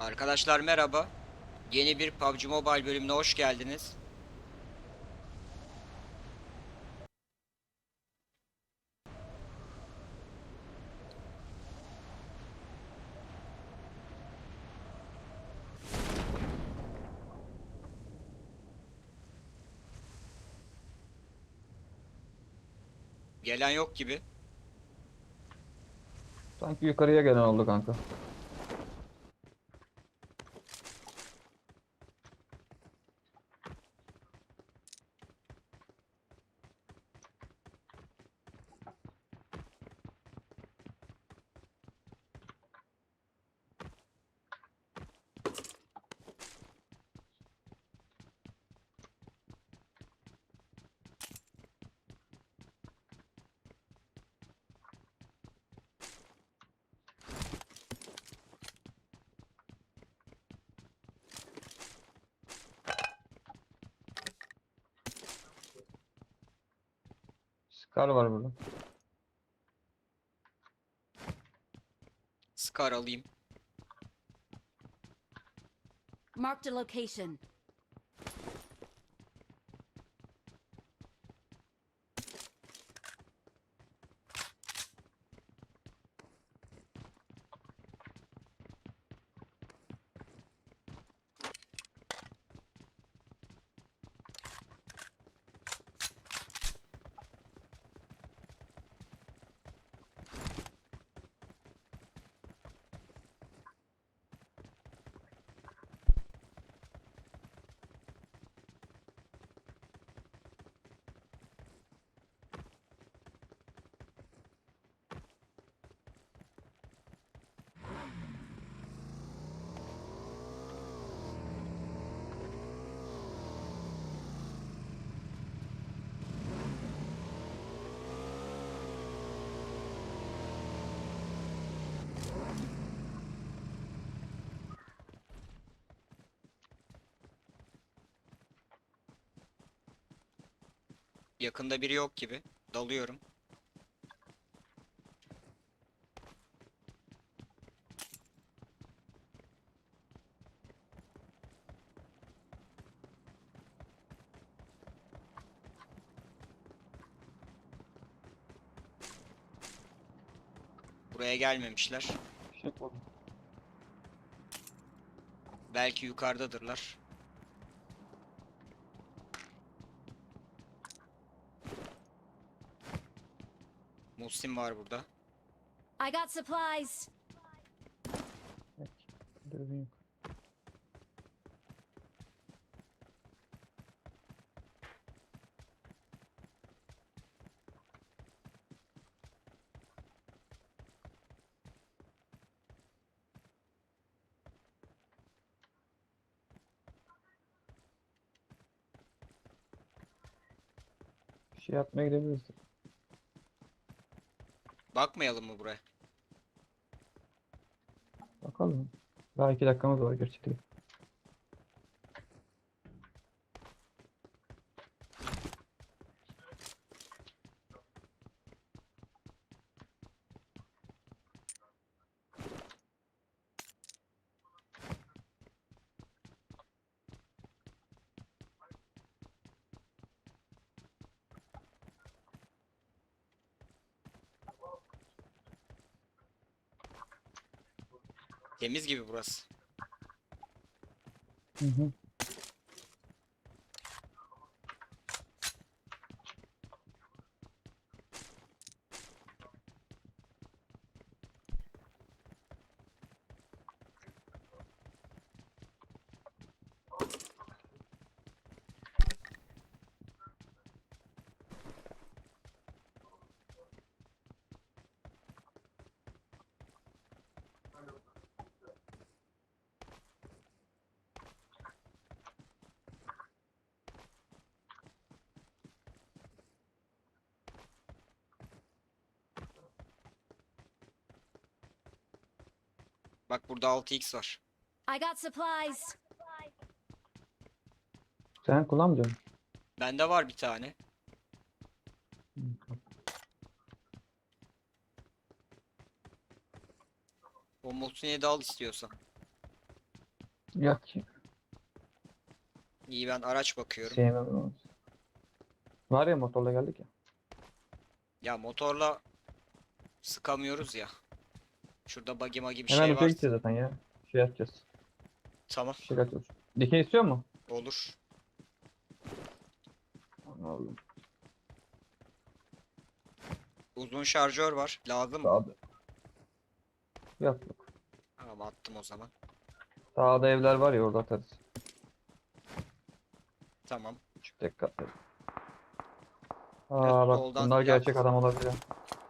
Arkadaşlar merhaba. Yeni bir PUBG Mobile bölümüne hoş geldiniz. Gelen yok gibi. Sanki yukarıya gelen oldu kanka. Scar var burada. Scar alayım. Marked a location. Yakında biri yok gibi. Dalıyorum. Buraya gelmemişler. Şey. Belki yukarıdadırlar. Muslim var burada. I got supplies. Şey yapmaya gidebiliriz. Bakmayalım mı buraya? Bakalım. Daha iki dakikamız var gerçekten. Temiz gibi burası. Hı hı. Bak burada 6x var. I got supplies. Sen kullanmıyor musun? Bende var bir tane. O Muhsin'i de al istiyorsan. Yok ki. İyi ben araç bakıyorum. Sevmem onu. Var ya motorla geldik ya. Ya motorla sıkamıyoruz ya. Şurada buggy magi bir Hemen şey var. gideceğiz zaten ya. Şey yapacağız. Tamam Bir şey kaçıyoruz. Dikey istiyor mu? olur. Aldım. Uzun şarjör var. Lazım mı? Sağda. Yok yok. Tamam attım o zaman. Sağda evler var ya orada atarız. Tamam. Küçük dikkatli. Biraz Aa bak soldan bunlar yap. gerçek adam olabilir.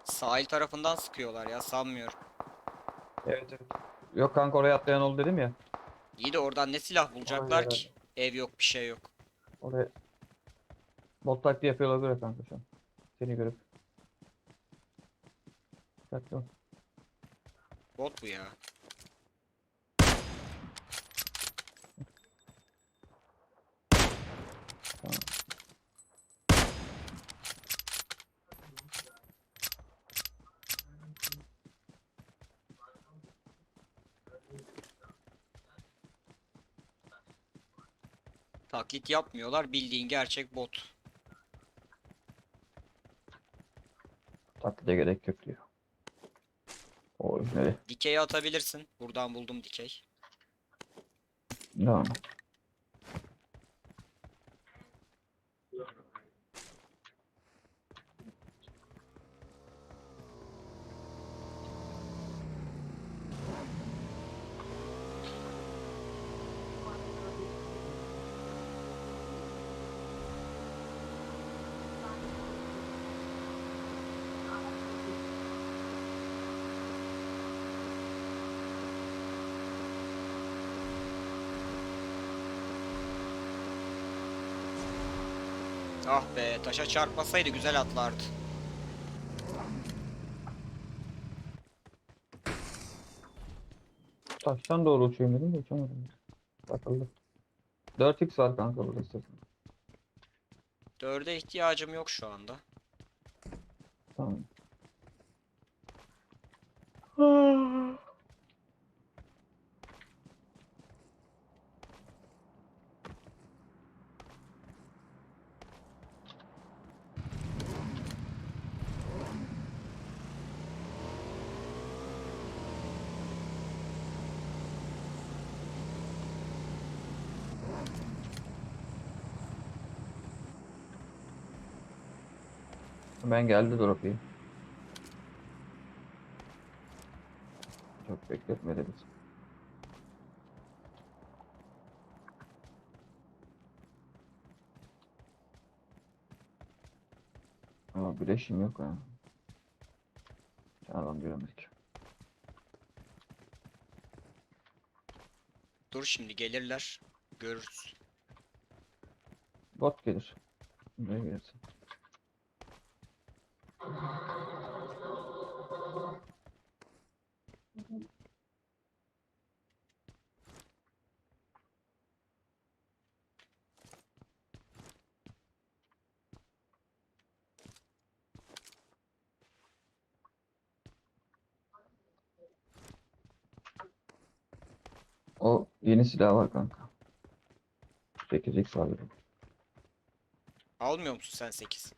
Sahil tarafından sıkıyorlar ya sanmıyorum. Evet evet. Yok kanka oraya atlayan oldu dedim ya. İyi de oradan ne silah bulacaklar Aynen ki? Ev yok bir şey yok. Oraya bot taktiği yapıyor olabilir kanka şu an. Seni görüp. Dikkatli ol. Bot bu ya. Taklit yapmıyorlar. Bildiğin gerçek bot. Taklide gerek yok diyor. Oy nereye? Dikey atabilirsin. Buradan buldum dikey. Tamam. Ah be taşa çarpmasaydı güzel atlardı. Taştan doğru uçayım dedim de uçamadım. Takıldı. 4x var kanka burada istersen. Dörde ihtiyacım yok şu anda. Tamam. Ben geldi drop iyi. Çok bekletmedi bizi. Ama bileşim yok ha. Adam göremedik. Dur şimdi gelirler. Görürüz. Bot gelir. Buraya gelirsin. O yeni silah var kanka. 8x var bir de. Almıyor musun sen 8?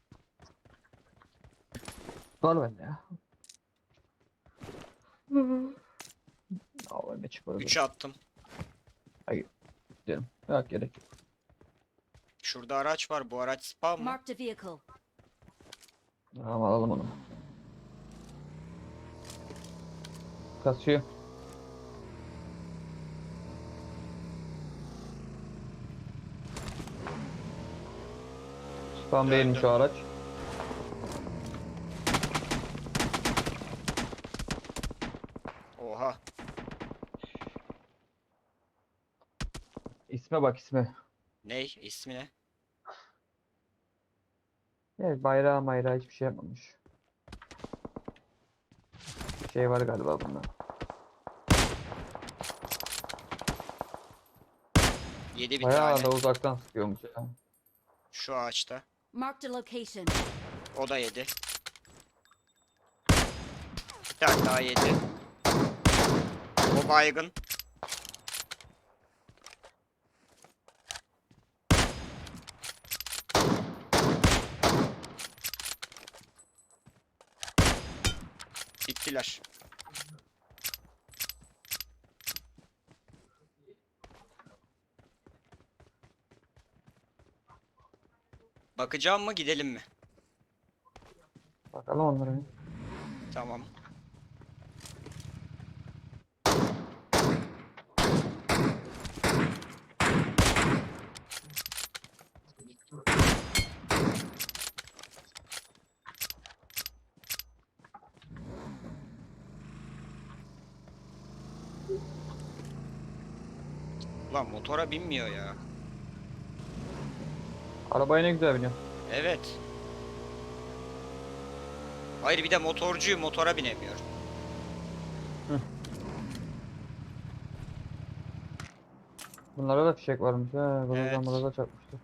Var bende ya. Al önüne çık orada. 3'ü attım. Gidelim. Yok gerek yok. Şurada araç var. Bu araç spam mı? Marked a vehicle. Tamam alalım onu. Kasıyor. Spam değilmiş o araç. Oha. İsme bak isme. Ney? İsmi ne? Evet bayrağı mayrağı hiçbir şey yapmamış. Şey var galiba bunda. Yedi bir Bayağı tane. da uzaktan sıkıyormuş ya. Şu ağaçta. Marked a location. O da yedi. Bir tane daha yedi. O baygın. Bittiler. Bakacağım mı gidelim mi? Bakalım onlara. bir. Tamam. Lan motora binmiyor ya. Arabaya ne güzel biniyor. Evet. Hayır bir de motorcuyum motora binemiyorum. Bunlara da fişek varmış. He, buradan Evet. burada çarpmıştı.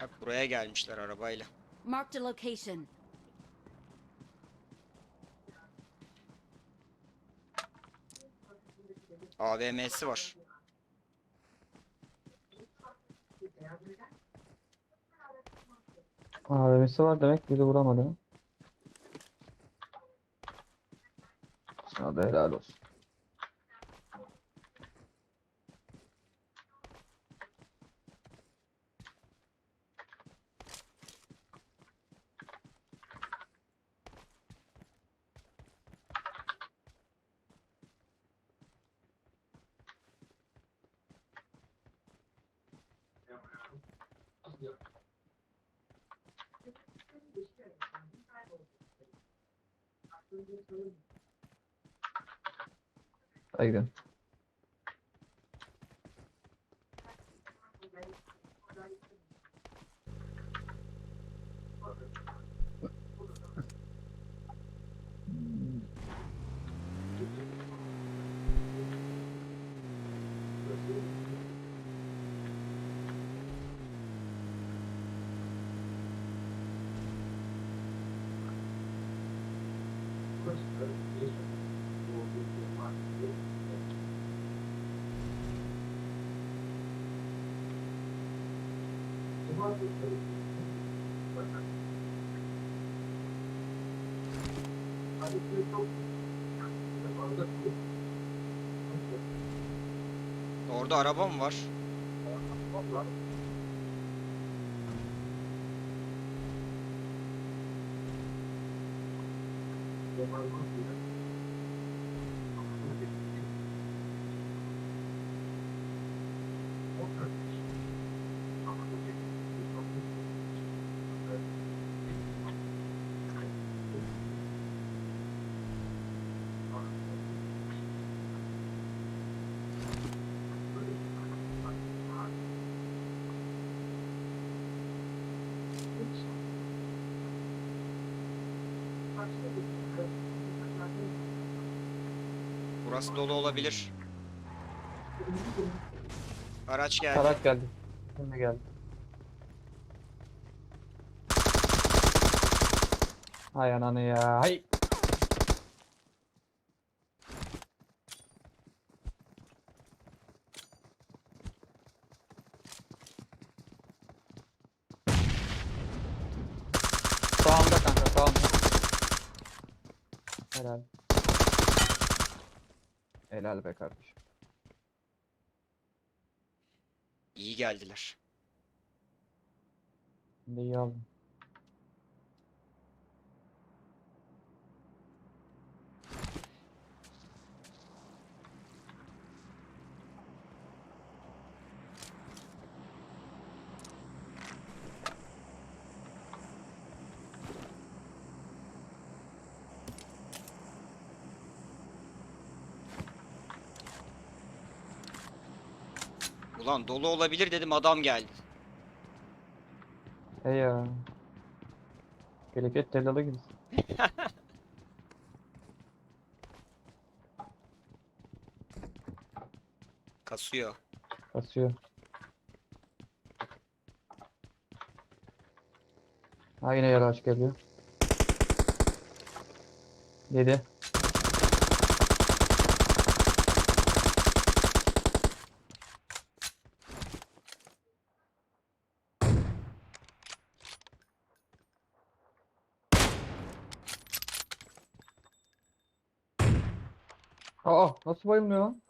Bak buraya gelmişler arabayla. Marked a location. AVM'si var. AVM'si var demek biri vuramadı. Sana da helal olsun. Hadi Orada araba mı var? Burası dolu olabilir. Araç geldi. Araç geldi. Şimdi geldi. Hay ananı ya. Hay. Helal be kardeşim. İyi geldiler. Şimdi iyi aldım. Ulan dolu olabilir dedim adam geldi. He ya. Felaket tellalı gibi. Kasıyor. Kasıyor. Ha yine yarı aç geliyor. Yedi. Aa nasıl bayılmıyor lan?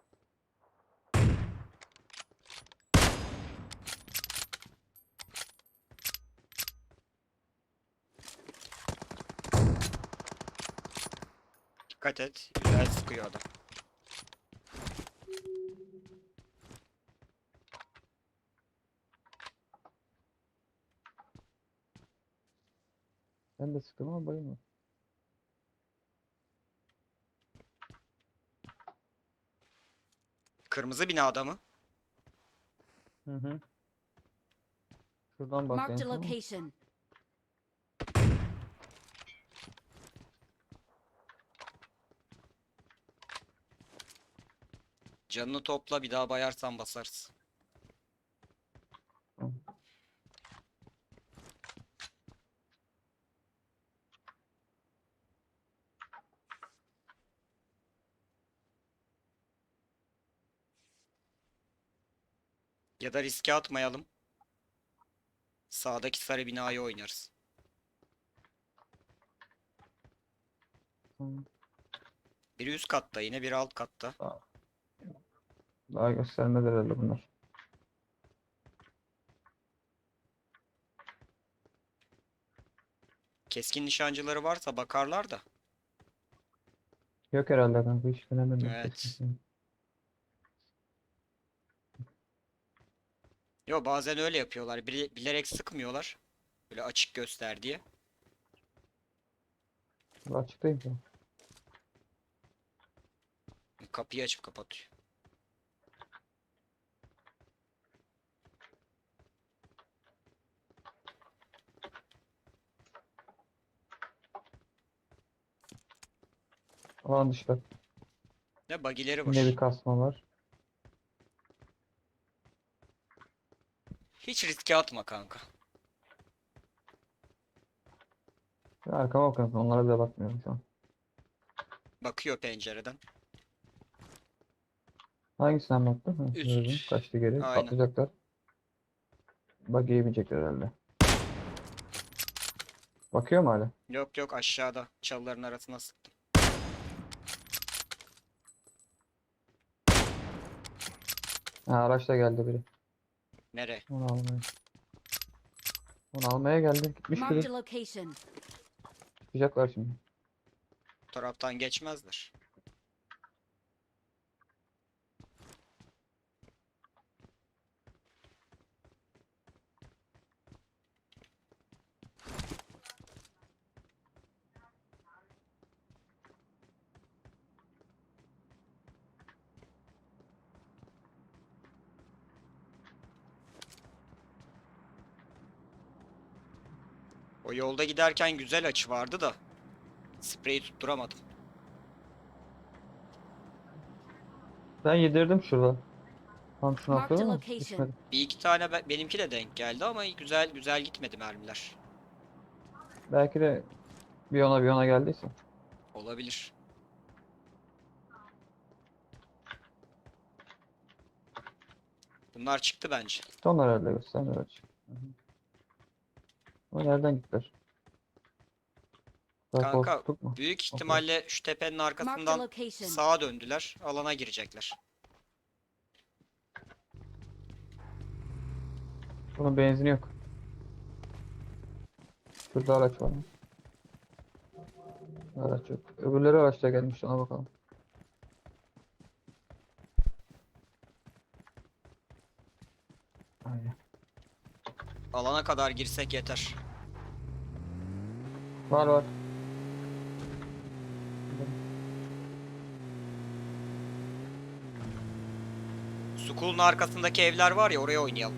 Dikkat et. Güzel sıkıyor adam. Ben de sıktım ama bayılmıyor. Kırmızı binada mı? Hı hı. Şuradan bak Marked a location. Canını topla bir daha bayarsan basarız. Ya da riske atmayalım. Sağdaki sarı binayı oynarız. Biri üst katta yine biri alt katta. Daha göstermedi herhalde bunlar. Keskin nişancıları varsa bakarlar da. Yok herhalde kanka hiç denemedim. Evet. kesin. Yo bazen öyle yapıyorlar. Bile- bilerek sıkmıyorlar. Böyle açık göster diye. Açıktayım an. Kapıyı açıp kapatıyor. Alan dışta. Ne bagileri var. Yine bir kasma var. Hiç riske atma kanka. Ben arkama bakıyorum. Onlara bile bakmıyorum şu an. Bakıyor pencereden. Hangisinden baktın? Ha, Üst. gördüm. Kaçtı geri. Aynen. Patlayacaklar. Bak yiyemeyecekler herhalde. Bakıyor mu hala? Yok yok aşağıda. Çalıların arasına sıktım. Ha araçla geldi biri. Nereye? Onu almaya. Onu almaya geldi. Gitmiş Marked biri. a location. Çıkacaklar şimdi. Bu taraftan geçmezler. O yolda giderken güzel açı vardı da spreyi tutturamadım. Ben yedirdim şurada. Tam şunu Marked location. Bir iki tane be- benimki de denk geldi ama güzel güzel gitmedi mermiler. Belki de bir ona bir ona geldiyse. Olabilir. Bunlar çıktı bence. Onlar herhalde göstermiyor açık. Hı hı. Ama nereden gittiler? Daha Kanka, mu? Büyük ihtimalle şu tepenin Marked a arkasından location. sağa döndüler. Alana girecekler. Bunun benzini yok. Şurada araç var mı? Araç yok. Öbürleri araçla gelmiş ona bakalım. Aynen. Alana kadar girsek yeter. Var var. School'un arkasındaki evler var ya oraya oynayalım.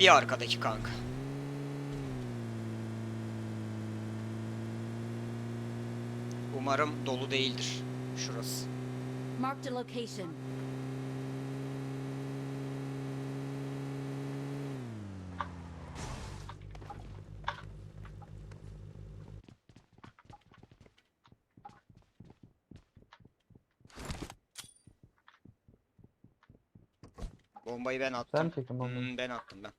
Bir arkadaki kanka. Umarım dolu değildir şurası. Marked a location. Bombayı ben Sen attım. mi çektin bombayı? Hmm, ben attım ben.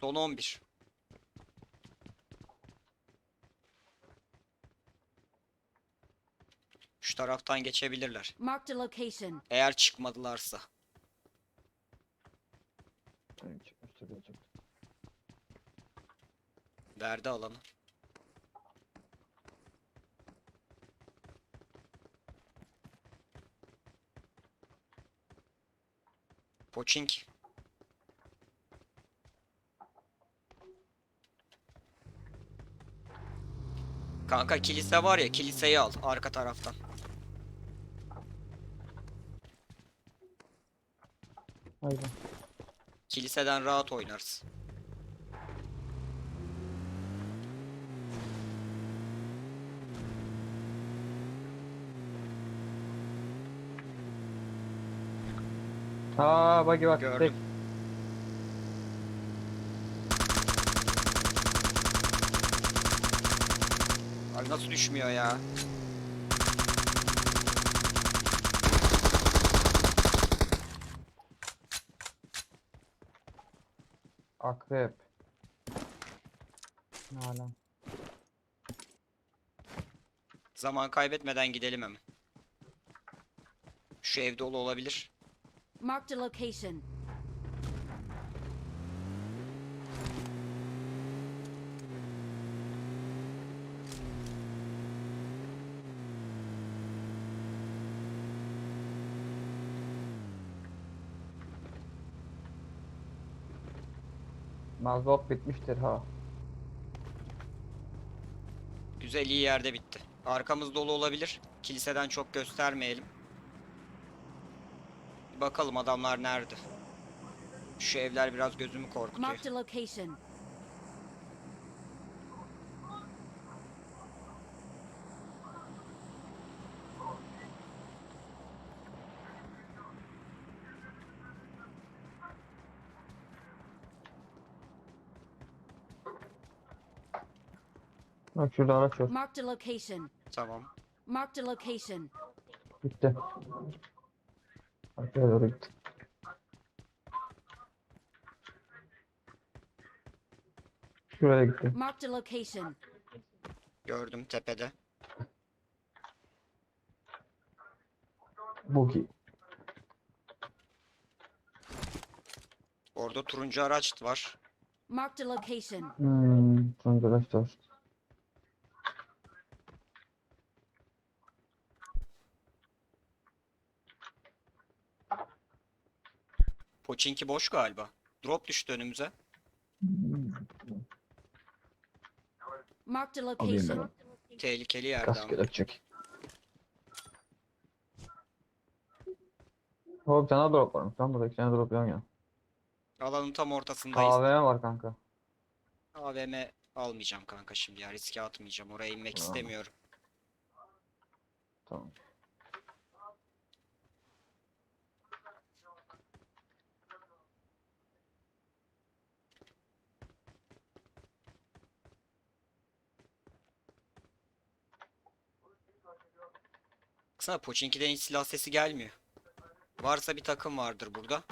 Son 11. Şu taraftan geçebilirler. Location. Eğer çıkmadılarsa. Verdi alanı. Poçink. Kanka kilise var ya kiliseyi al arka taraftan. Haydi. Kiliseden rahat oynarız. Aa bak bak. Gördüm. Tek. Nasıl düşmüyor ya? Akrep. Hala. Zaman kaybetmeden gidelim hemen. Şu ev dolu olabilir. Marked a location. Mazot bitmiştir ha. Güzel iyi yerde bitti. Arkamız dolu olabilir. Kiliseden çok göstermeyelim. Bir Bakalım adamlar nerede? Şu evler biraz gözümü korkutuyor. Marked a location. Bak şurada araç var. Marked a location. Tamam. Marked a location. Gitti. Arkaya doğru gitti. Şuraya gitti. Marked a location. Gördüm tepede. Bugi. Orada turuncu araç var. Marked a location. Hmm, sonunda araç da var. Poçinki boş galiba. Drop düştü önümüze. Marked a Alayım ben. location. Tehlikeli yerde Kask ama. edecek. Hop bir tane drop varmış. Lan burada iki tane drop yan yana. Alanın tam ortasındayız. AVM var kanka. AVM almayacağım kanka şimdi ya. Riske atmayacağım. Oraya inmek Tamam. istemiyorum. Tamam. Baksana Pochinki'den hiç silah sesi gelmiyor. Varsa bir takım vardır burada.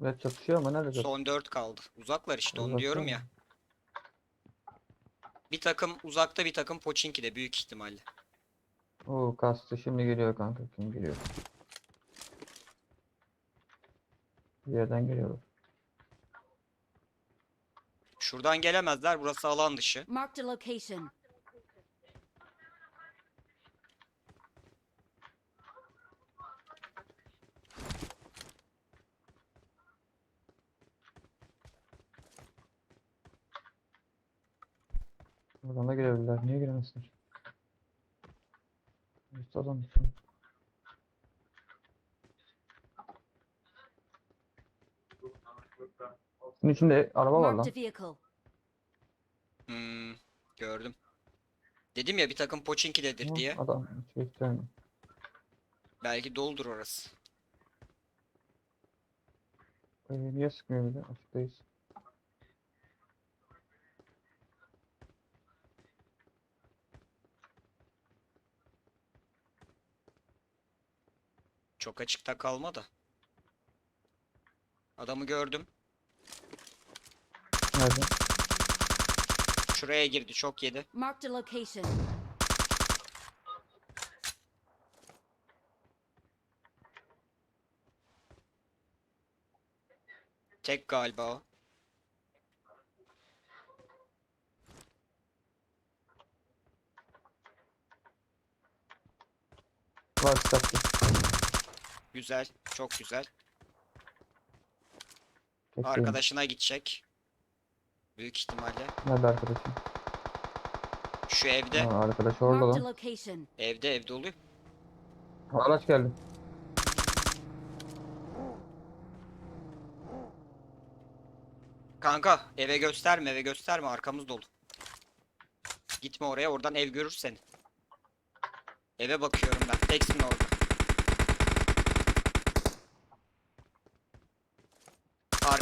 Ve çatışıyor ama nerede? Son 4 kaldı. Uzaklar işte onu diyorum ya. Bir takım uzakta bir takım Pochinki'de büyük ihtimalle. Oo kastı şimdi geliyor kanka. Kim geliyor? Bir yerden geliyor. Şuradan gelemezler. Burası alan dışı. Marked a location. Buradan da girebilirler. Niye giremezler? İşte adam için. Bunun içinde araba var lan. Marked a vehicle. Hmm, gördüm. Dedim ya bir takım Pochinki'dedir Ama diye. Adam hiç beklemiyor. Belki doldur orası. Ee, niye sıkmıyor bir de? Açıktayız. Çok açıkta kalma da. Adamı gördüm. Nerede? Şuraya girdi çok yedi. Marked a location. Tek galiba o. Var. Güzel. Çok güzel. Tek Arkadaşına gidecek. Büyük ihtimalle. Nerede arkadaşım? Şu evde. Ha, arkadaş orada lan. Evde evde oluyor. Araç geldi. Kanka eve gösterme eve gösterme arkamız dolu. Gitme oraya oradan ev görür seni. Eve bakıyorum ben. Teksin orada.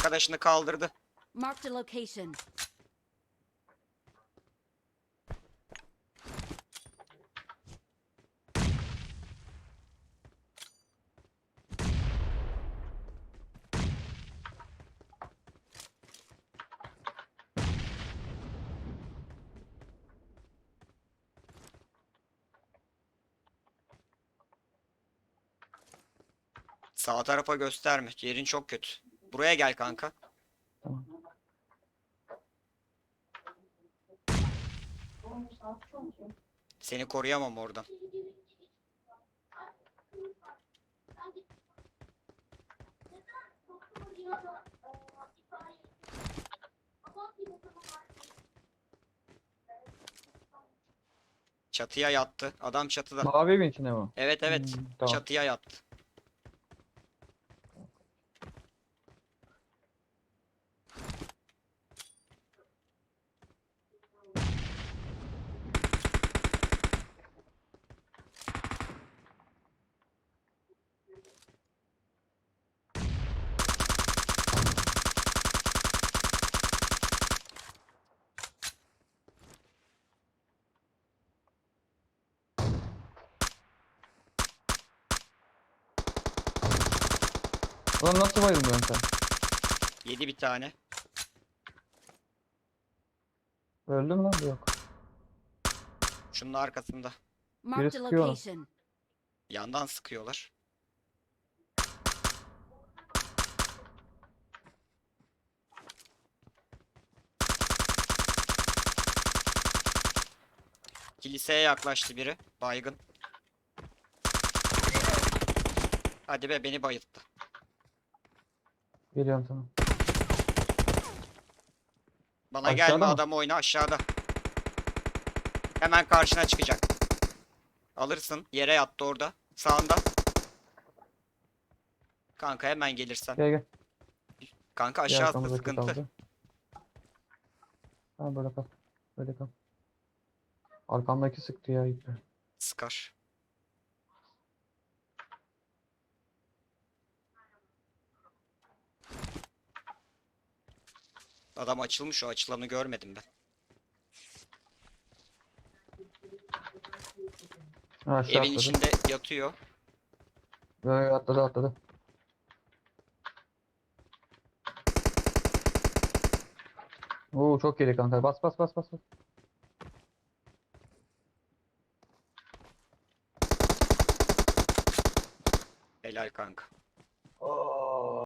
Arkadaşını kaldırdı. Marked a location. Sağ tarafa gösterme. Yerin çok kötü. Buraya gel kanka. Tamam. Seni koruyamam oradan. Çatıya yattı. Adam çatıda. Mavi evin içinde mi? Evet evet. Hmm, tamam. Çatıya yattı. Ulan nasıl bayılmıyorsun sen? Yedi bir tane. Öldü mü lan? Yok. Şunun arkasında. A sıkıyor. location. Yandan sıkıyorlar. Kiliseye yaklaştı biri. Baygın. Hadi be beni bayılttı. Geliyorum tamam. Bana Aşağıda gelme mı? adam oyna aşağıda. Hemen karşına çıkacak. Alırsın. Yere yattı orada. Sağında. Kanka hemen gelirsen. Gel gel. Kanka Gel aşağısı arkamızdaki sıkıntı. kaldı. Ha böyle kal. Böyle kal. Arkamdaki sıktı ya ipi. Sıkar. Adam açılmış o açılanı görmedim ben. Ha aşağı Evin atladı. içinde yatıyor. Böyle atladı atladı. Oo çok geri kanka. Bas bas bas bas. bas. Helal kanka.